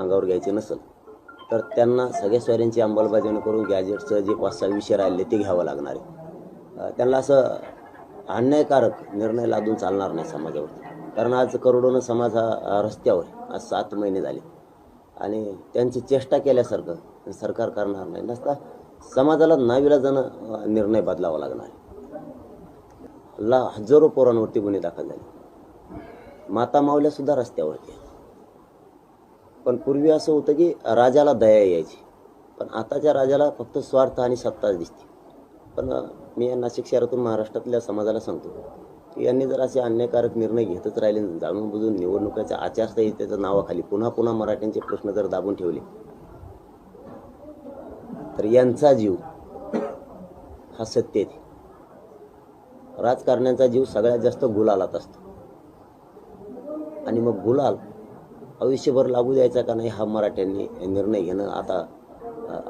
अंगावर घ्यायचे नसेल तर त्यांना सगळ्या स्वाऱ्यांची अंमलबजावणी करून गॅजेटचं जे पाच सहा विषय राहिले ते घ्यावं लागणार आहे. त्यांना असं अन्यायकारक निर्णय लादून चालणार नाही समाजावरती. कारण आज करोडोनं समाज हा रस्त्यावर आज सात महिने झाले. आणि त्यांची चेष्टा केल्यासारखं सरकार करणार नाही. नसता समाजाला नाविलाजानं निर्णय बदलावा लागणार आहे. ला हजारो पोरांवरती गुन्हे दाखल झाले. माता मावल्यासुद्धा रस्त्यावरती पण पूर्वी असं होतं की राजाला दया यायची. पण आताच्या राजाला फक्त स्वार्थ आणि सत्ताच दिसते. पण मी या नाशिक शहरातून महाराष्ट्रातल्या समाजाला सांगतो. की यांनी जर असे अन्यायकारक निर्णय घेतच राहिले जाणून बुजून निवडणुकीच्या आचारसंहितेच्या नावाखाली पुन्हा पुन्हा मराठ्यांचे प्रश्न जर दाबून ठेवले तर यांचा जीव हा सत्य आहे. राजकारण्यांचा जीव सगळ्यात जास्त गुलालात असतो. आणि मग गुलाल आयुष्यभर लागू द्यायचा का नाही हा मराठ्यांनी निर्णय घेणं आता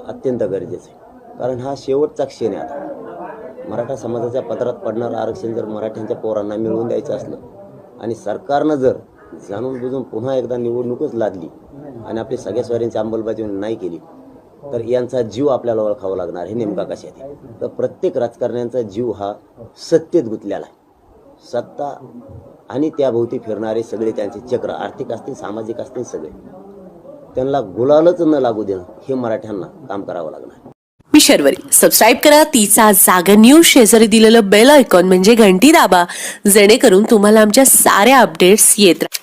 अत्यंत गरजेचं आहे. कारण हा शेवटचा क्षण आहे आता. मराठा समाजाच्या पदरात पडणारं आरक्षण जर मराठ्यांच्या पोरांना मिळवून द्यायचं असलं आणि सरकारनं जर जाणून बुजून पुन्हा एकदा निवडणूकच लादली आणि आपली सगळ्या स्वाऱ्यांची अंमलबजावणी नाही केली तर यांचा जीव आपल्याला ओळखावा लागणार हे नेमका कशात आहे? तर प्रत्येक राजकारण्यांचा जीव हा सत्तेत गुंतलेला आहे. सत्ता आणि त्याभोवती फिरणारे सगळे त्यांचे चक्र आर्थिक असतील सामाजिक असतील सगळे. त्यांना गुलालच न लागू देणं हे मराठ्यांना काम करावं लागणार. मी शर्वरी. सबस्क्राईब करा तिचा जागा न्यूज शेजारी दिलेलं बेल आयकॉन म्हणजे घंटी दाबा जेणेकरून तुम्हाला आमच्या साऱ्या अपडेट्स येत राहतील